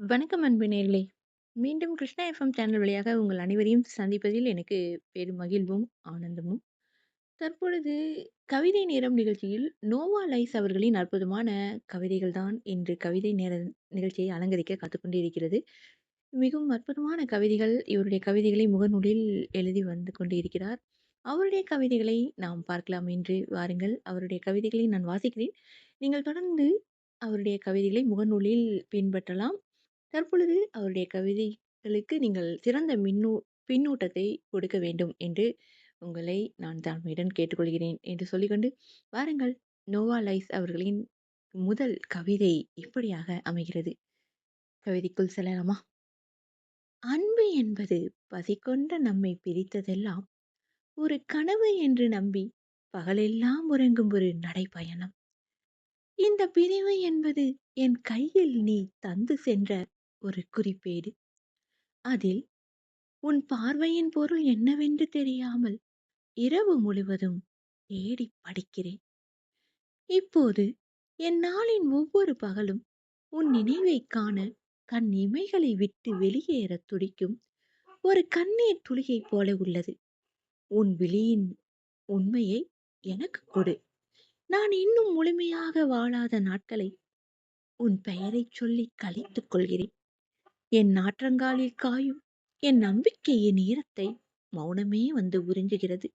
வணக்கம் அன்பு நேயர்களே! மீண்டும் கிருஷ்ணா எஃப்எம் சேனல் வழியாக உங்கள் அனைவரையும் சந்திப்பதில் எனக்கு பெரும் மகிழ்வும், ஆனந்தமும். தற்பொழுது கவிதை நேரம் நிகழ்ச்சியில் நோவா லைஸ் அவர்களின் அற்புதமான கவிதைகள் தான் இன்று கவிதை நேர நிகழ்ச்சியை அலங்கரிக்க காத்துக் இருக்கிறது. மிகவும் அற்புதமான கவிதைகள். இவருடைய கவிதைகளை முகநூலில் எழுதி வந்து கொண்டிருக்கிறார். அவருடைய கவிதைகளை நாம் பார்க்கலாம் என்று வாருங்கள். அவருடைய கவிதைகளை நான் வாசிக்கிறேன். நீங்கள் தொடர்ந்து அவருடைய கவிதைகளை முகநூலில் பின்பற்றலாம். தற்பொழுது அவருடைய கவிதைகளுக்கு நீங்கள் சிறந்த மின்னூ பின்னூட்டத்தை கொடுக்க வேண்டும் என்று உங்களை நான் தாழ்மையுடன் கேட்டுக்கொள்கிறேன் என்று சொல்லிக்கொண்டு, வாருங்கள் நோவா லைஸ் அவர்களின் முதல் கவிதை இப்படியாக அமைகிறது. கவிதைக்குள் செல்லலாமா? அன்பு என்பது பசிக்கொண்ட நம்மை பிரித்ததெல்லாம் ஒரு கனவு என்று நம்பி பகலெல்லாம் உறங்கும் ஒரு நடைப்பயணம். இந்த பிரிவு என்பது என் கையில் நீ தந்து சென்ற ஒரு குறிப்பேடு. அதில் உன் பார்வையின் பொருள் என்னவென்று தெரியாமல் இரவு முழுவதும் தேடி படிக்கிறேன். இப்போது என் நாளின் ஒவ்வொரு பகலும் உன் நினைவை காண கண் இமைகளை விட்டு வெளியேற துடிக்கும் ஒரு கண்ணீர் துளியைப் போல உள்ளது. உன் விழியின் உண்மையை எனக்குக் கொடு. நான் இன்னும் முழுமையாக வாழாத நாட்களை உன் பெயரைச் சொல்லிக் கழித்துக் கொள்கிறேன். என் நாற்றங்காலில் காயும் என் நம்பிக்கையின் ஈரத்தை மௌனமே வந்து உறிஞ்சுகிறது.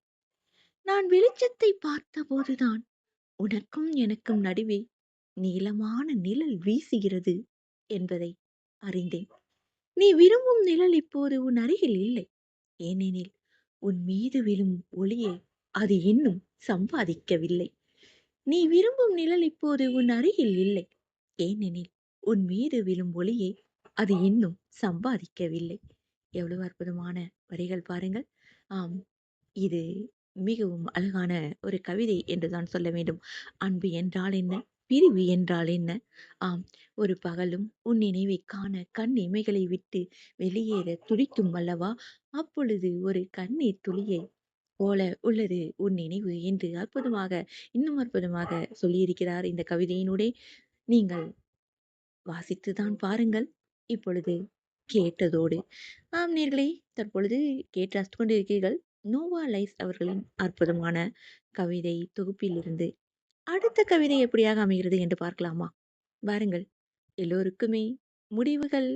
நான் வெளிச்சத்தை பார்த்தபோதுதான் உனக்கும் எனக்கும் நடுவே நீளமான நிழல் வீசுகிறது என்பதை அறிந்தேன். நீ விரும்பும் நிழல் இப்போது உன் அருகில் இல்லை. ஏனெனில் உன் மீது விழும் ஒளியை அது இன்னும் சம்பாதிக்கவில்லை. நீ விரும்பும் நிழல் இப்போது உன் அருகில் இல்லை. ஏனெனில் உன் மீது விழும் ஒளியை அது இன்னும் சம்பாதிக்கவில்லை. எவ்வளவு அற்புதமான வரிகள் பாருங்கள். ஆம், இது மிகவும் அழகான ஒரு கவிதை என்றுதான் சொல்ல வேண்டும். அன்பு என்றால் என்ன? பிரிவு என்றால் என்ன? ஆம், ஒரு பகலும் உன் நினைவைக் காண கண் இமைகளை விட்டு வெளியேற துடிக்கும் அல்லவா? அப்பொழுது ஒரு கண்ணீர் துளியை போல உள்ளது உன் நினைவு என்று அற்புதமாக, இன்னும் அற்புதமாக சொல்லியிருக்கிறார் இந்த கவிதையினூடே. நீங்கள் வாசித்துதான் பாருங்கள். இப்பொழுது கேட்டதோடு. ஆம் நேயர்களே, தற்பொழுது கேட்டு ரசித்துக் கொண்டிருக்கிறீர்கள். நோவா லைஸ் அவர்களின் அற்புதமான கவிதை தொகுப்பிலிருந்து அடுத்த கவிதை எப்படியாக அமைகிறது என்று பார்க்கலாமா? வாருங்கள். எல்லோருக்குமே முடிவுகள்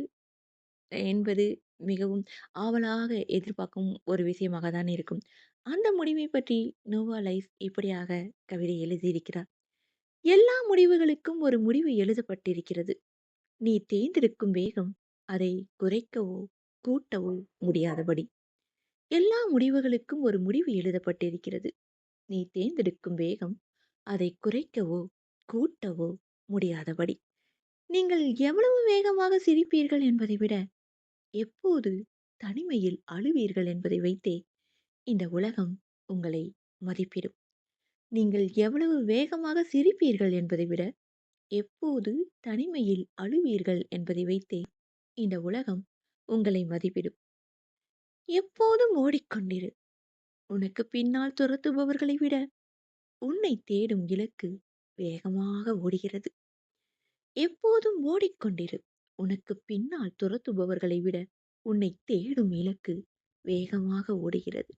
என்பது மிகவும் ஆவலாக எதிர்பார்க்கும் ஒரு விஷயமாக தான் இருக்கும். அந்த முடிவை பற்றி நோவா லைஸ் இப்படியாக கவிதை எழுதியிருக்கிறார். எல்லா முடிவுகளுக்கும் ஒரு முடிவு எழுதப்பட்டிருக்கிறது. நீ தேர்ந்தெடுக்கும் வேகம் அதை குறைக்கவோ, கூட்டவோ முடியாதபடி. எல்லா முடிவுகளுக்கும் ஒரு முடிவு எழுதப்பட்டிருக்கிறது. நீ தேர்ந்தெடுக்கும் வேகம் அதை குறைக்கவோ, கூட்டவோ முடியாதபடி. நீங்கள் எவ்வளவு வேகமாக சிரிப்பீர்கள் என்பதை விட, எப்போது தனிமையில் அழுவீர்கள் என்பதை வைத்தே இந்த உலகம் உங்களை மதிப்பிடும். நீங்கள் எவ்வளவு வேகமாக சிரிப்பீர்கள் என்பதை விட, எப்போது தனிமையில் அழுவீர்கள் என்பதை வைத்தே இந்த உலகம் உங்களை மதிப்பிடும். எப்போதும் ஓடிக்கொண்டிரு. உனக்கு பின்னால் துரத்துபவர்களை விட, உன்னை தேடும் இலக்கு வேகமாக ஓடுகிறது. எப்போதும் ஓடிக்கொண்டிரு. உனக்கு பின்னால் துரத்துபவர்களை விட, உன்னை தேடும் இலக்கு வேகமாக ஓடுகிறது.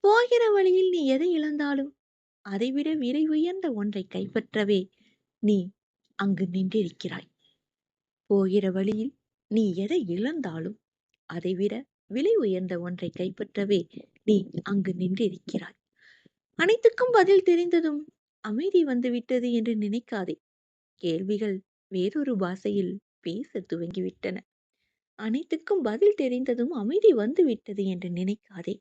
போகிற வழியில் நீ எதை இழந்தாலும், அதைவிட விலை உயர்ந்த ஒன்றைக் கைப்பற்றவே நீ அங்கு நின்றிருக்கிறாய். போகிற வழியில் நீ எதை இழந்தாலும், அதைவிட விலை உயர்ந்த ஒன்றைக் கைப்பற்றவே நீ அங்கு நின்றிருக்கிறாய். அனைத்துக்கும் பதில் தெரிந்ததும் அமைதி வந்துவிட்டது என்று நினைக்காதே. கேள்விகள் வேறொரு பாஷையில் பேச துவங்கிவிட்டன. அனைத்துக்கும் பதில் தெரிந்ததும் அமைதி வந்துவிட்டது என்று நினைக்காதே.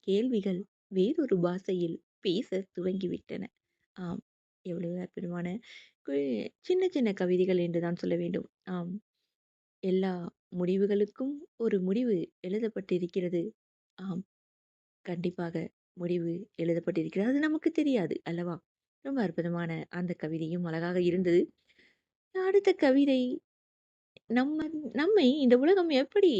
கேள்விகள் வேறொரு பாஷையில் பேச துவங்கிவிட்டன. ஆம், எவ்வளவு அற்புதமான சின்ன சின்ன கவிதைகள் என்று தான் சொல்ல வேண்டும். ஆம், எல்லா முடிவுகளுக்கும் ஒரு முடிவு எழுதப்பட்டிருக்கிறது. ஆம், கண்டிப்பாக முடிவு எழுதப்பட்டிருக்கிறது. அது நமக்கு தெரியாது அல்லவா? ரொம்ப அற்புதமான அந்த கவிதையும் அழகாக இருந்தது. அடுத்த கவிதை நம்ம நம்மை இந்த உலகம் எப்படி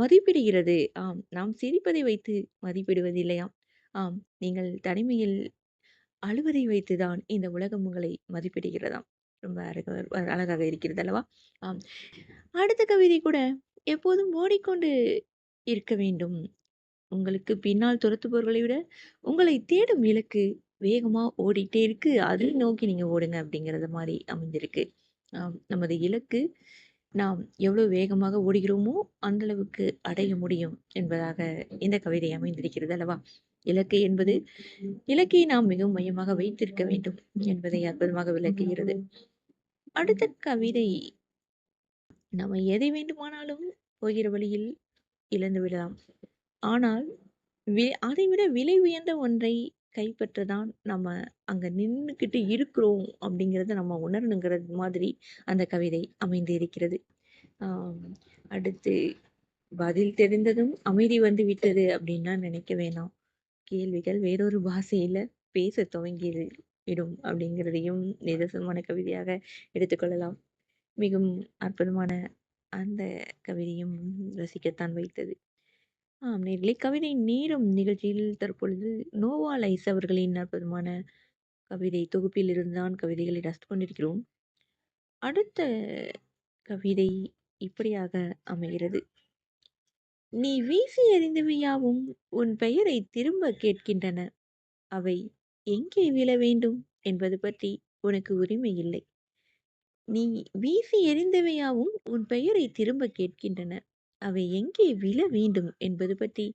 மதிப்பிடுகிறது? ஆம், நாம் சிரிப்பதை வைத்து மதிப்பிடுவதில்லையாம். ஆம், நீங்கள் தனிமையில் அழுவதை வைத்து தான் இந்த உலகம் உங்களை மதிப்பிடுகிறதாம். ரொம்ப அழக அழகாக இருக்கிறது அல்லவா? ஆம். அடுத்த கவிதை கூட எப்போதும் ஓடிக்கொண்டு இருக்க வேண்டும். உங்களுக்கு பின்னால் துரத்துபவர்களை விட, உங்களை தேடும் இலக்கு வேகமாக ஓடிட்டே இருக்கு. அதை நோக்கி நீங்கள் ஓடுங்க அப்படிங்கிறது மாதிரி அமைந்திருக்கு. ஆம். நமது இலக்கு நாம் எவ்வளோ வேகமாக ஓடுகிறோமோ, அந்தளவுக்கு அடைய முடியும் என்பதாக இந்த கவிதை அமைந்திருக்கிறது அல்லவா? இலக்கு என்பது இலக்கை நாம் மிகவும் மையமாக வைத்திருக்க வேண்டும் என்பதை அற்புதமாக விளக்குகிறது. அடுத்த கவிதை நம்ம எதை வேண்டுமானாலும் போகிற வழியில் இழந்து விடலாம். ஆனால் வி அதைவிட விலை உயர்ந்த ஒன்றை கைப்பற்ற தான் நம்ம அங்க நின்றுக்கிட்டு இருக்கிறோம் அப்படிங்கிறத நம்ம உணரணுங்கிறது மாதிரி அந்த கவிதை அமைந்து இருக்கிறது. அடுத்து பதில் தெரிந்ததும் அமைதி வந்து விட்டது அப்படின்னா நினைக்க வேணாம். கேள்விகள் வேறொரு பாஷையில பேசத் துவங்கி விடும் அப்படிங்கிறதையும் நிதர்சனமான கவிதையாக எடுத்துக்கொள்ளலாம். மிகவும் அற்புதமான அந்த கவிதையும் ரசிக்கத்தான் வைத்தது. ஆம் நேர்களை கவிதை நேரம் நிகழ்ச்சியில் தற்பொழுது நோவா லைஸ் அவர்களின் அற்புதமான கவிதை தொகுப்பிலிருந்து தான் கவிதைகளை ரசித்து கொண்டிருக்கிறோம். அடுத்த கவிதை இப்படியாக அமைகிறது. "நீ வீசி எறிந்தவை யாவும் உன் பெயரை திரும்பக் கேட்கின்றன. அவை எங்கே விழ வேண்டும் என்பது பற்றி உனக்கு உரிமை இல்லை. நீ வீசி எறிந்தவை யாவும் உன் பெயரைத் திரும்பக் கேட்கின்றன. அவை எங்கே விழ வேண்டும் என்பது பற்றி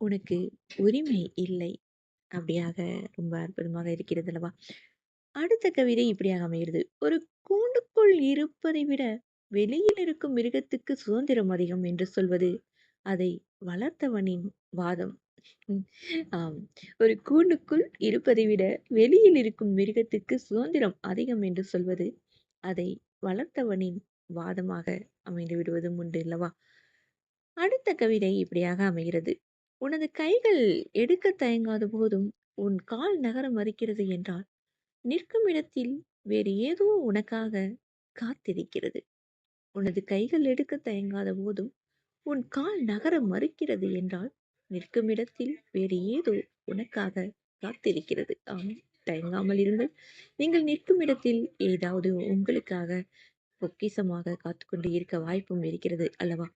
உனக்கு உரிமை இல்லை." அப்படியாக ரொம்ப அற்புதமாக இருக்கிறது அல்லவா? அடுத்த கவிதை இப்படியாக அமைகிறது. "ஒரு கூண்டுக்குள் இருப்பதை விட வெளியில் இருக்கும் மிருகத்துக்கு சுதந்திரம் அதிகம் என்று சொல்வது, அதை வளர்த்தவனின் வாதம்." ஆம். "ஒரு கூண்டுக்குள் இருப்பதை விட வெளியில் இருக்கும் மிருகத்துக்கு சுதந்திரம் அதிகம் என்று சொல்வது, அதை வளர்த்தவனின் வாதமாக அமைந்து விடுவதும் உண்டு அல்லவா?" அடுத்த கவிதை இப்படியாக அமைகிறது. "உனது கைகள் எடுக்க தயங்காத போதும், உன் கால் நகர மறுக்கிறது என்றால், நிற்கும் இடத்தில் வேறு ஏதோ உனக்காக காத்திருக்கிறது. உனது கைகள் எடுக்க தயங்காத போதும், உன் கால் நகர மறுக்கிறது என்றால், நிற்கும் இடத்தில் வேறு ஏதோ உனக்காக காத்திருக்கிறது." ஆம். தயங்காமல் இருங்கள். நீங்கள் நிற்கும் இடத்தில் ஏதாவது உங்களுக்காக பொக்கிஷமாக காத்துக்கொண்டு இருக்க வாய்ப்பும் இருக்கிறது அல்லவா?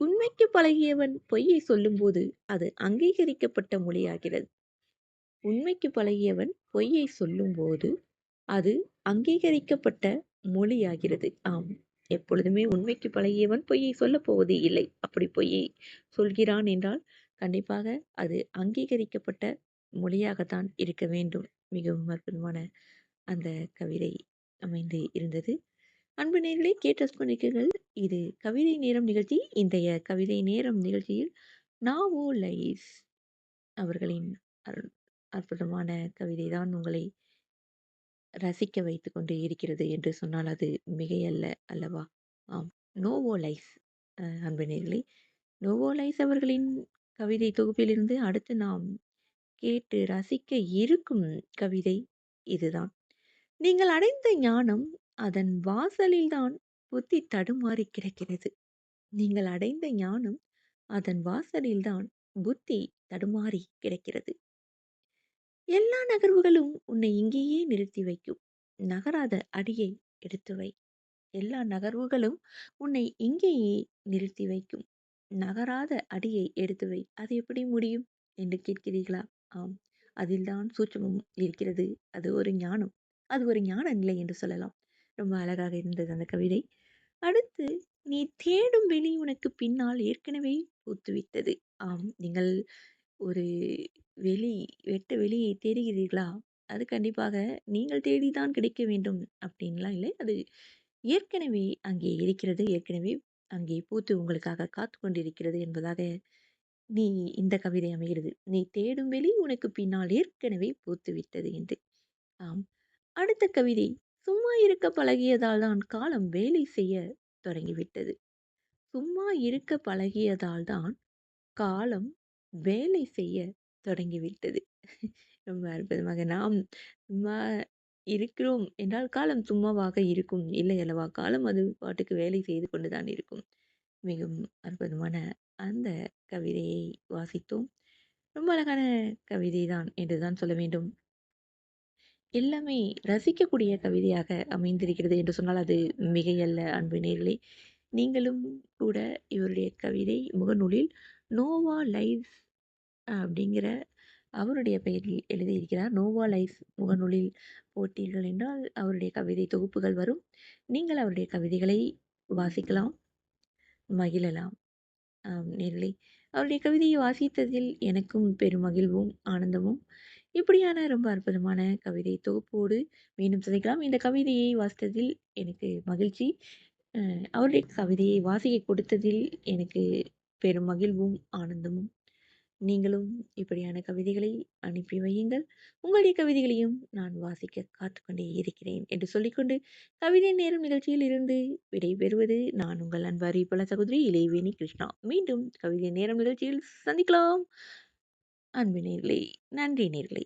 உண்மைக்கு பழகியவன் பொய்யை சொல்லும்போது, அது அங்கீகரிக்கப்பட்ட மொழியாகிறது." உண்மைக்கு பழகியவன் பொய்யை சொல்லும்போது, அது அங்கீகரிக்கப்பட்ட மொழியாகிறது. ஆம். எப்பொழுதுமே உண்மைக்கு பழகியவன் பொய்யை சொல்லப் போவது இல்லை. அப்படி பொய்யை சொல்கிறான் என்றால், கண்டிப்பாக அது அங்கீகரிக்கப்பட்ட மொழியாகத்தான் இருக்க வேண்டும். மிகவும் அற்புதமான அந்த கவிதை அமைந்து இருந்தது. அன்பு நேர்களை கேட்டு ரசித்துக் இது கவிதை நேரம் நிகழ்ச்சி. இன்றைய கவிதை நேரம் நிகழ்ச்சியில் நாவோ லைஸ் அவர்களின் அற்புதமான கவிதை தான் உங்களை ரசிக்க வைத்துக் கொண்டு இருக்கிறது என்று சொன்னால் அது மிகையல்ல அல்லவா? ஆம். நோவோலைஸ் அன்பினர்களே நோவோலைஸ் அன்பு நேயர்களே, அவர்களின் கவிதை தொகுப்பிலிருந்து அடுத்து நாம் கேட்டு ரசிக்க இருக்கும் கவிதை இதுதான். "நீங்கள் அடைந்த ஞானம் அதன் வாசலில் தான் புத்தி தடுமாறி கிடக்கிறது. நீங்கள் அடைந்த ஞானம் அதன் வாசலில்தான் புத்தி தடுமாறி கிடக்கிறது. எல்லா நகர்வுகளும் உன்னை இங்கேயே நிறுத்தி வைக்கும். நகராத அடியை எடுத்து வை. எல்லா நகர்வுகளும் உன்னை இங்கேயே நிறுத்தி வைக்கும். நகராத அடியை எடுத்து வை. அது எப்படி முடியும்? என்று கேட்கிறீர்களா? ஆம். அதில்தான் சூட்சமும் இருக்கிறது. அது ஒரு ஞானம். அது ஒரு ஞான நிலை என்று சொல்லலாம். ரொம்ப அழகாக இருந்தது அந்த கவிதை. அடுத்து "நீ தேடும் வெளி உனக்குப் பின்னால் ஏற்கனவே பூத்துவிட்டது." ஆம். நீங்கள் ஒரு வெளி வெட்ட வெளியை தேடுகிறீர்களா? அது கண்டிப்பாக நீங்கள் தேடி தான் கிடைக்க வேண்டும் அப்படின்லாம் இல்லை. அது ஏற்கனவே அங்கே இருக்கிறது. ஏற்கனவே அங்கே பூத்து உங்களுக்காக காத்துக் கொண்டிருக்கிறது என்பதாக நீ இந்த கவிதை அமைகிறது. "நீ தேடும் வெளி உனக்குப் பின்னால் ஏற்கனவே பூத்துவிட்டது" என்று. ஆம். அடுத்த கவிதை "சும்மா இருக்க பழகியதால் தான் காலம் வேலை செய்யத் தொடங்கிவிட்டது." சும்மா இருக்க பழகியதால் தான் காலம் வேலை செய்யத் தொடங்கிவிட்டது. ரொம்ப அற்புதமாக நாம் சும்மா இருக்கிறோம் என்றால் காலம் சும்மாவாக இருக்கும். இல்லை அல்லவா? காலம் அது பாட்டுக்கு வேலை செய்து கொண்டு தான் இருக்கும். மிகவும் அற்புதமான அந்த கவிதையை வாசித்தோம். ரொம்ப அழகான கவிதை தான் என்று தான் சொல்ல வேண்டும். எல்லாமே ரசிக்கக்கூடிய கவிதையாக அமைந்திருக்கிறது என்று சொன்னால் அது மிகையல்ல அன்பு நேயர்களே. நீங்களும் கூட இவருடைய கவிதை முகநூலில் நோவா லைவ்ஸ் அப்படிங்கிற அவருடைய பெயரில் எழுதியிருக்கிறார். நோவா லைவ்ஸ் முகநூலில் போட்டீர்கள் என்றால் அவருடைய கவிதை தொகுப்புகள் வரும். நீங்கள் அவருடைய கவிதைகளை வாசிக்கலாம், மகிழலாம். நேர்களை அவருடைய கவிதையை வாசித்ததில் எனக்கும் பெரும் மகிழ்வும், ஆனந்தமும் இப்படியான ரொம்ப அற்புதமான கவிதை தொகுப்போடு மீண்டும் சந்திக்கலாம். இந்த கவிதையை வாசித்ததில் எனக்கு மகிழ்ச்சி. அவருடைய கவிதையை வாசிக்க கொடுத்ததில் எனக்கு பெரும் மகிழ்வும், ஆனந்தமும். நீங்களும் இப்படியான கவிதைகளை அனுப்பி வையுங்கள். உங்களுடைய கவிதைகளையும் நான் வாசிக்க காத்துக்கொண்டே இருக்கிறேன் என்று சொல்லிக்கொண்டு, கவிதை நேரம் நிகழ்ச்சியில் இருந்து விடைபெறுவது நான் உங்கள் அன்பாரி பல சகோதரி இளையவேணி கிருஷ்ணா. மீண்டும் கவிதை நேரம் நிகழ்ச்சியில் சந்திக்கலாம். அன்பு நேர்களை நன்றி நேர்களை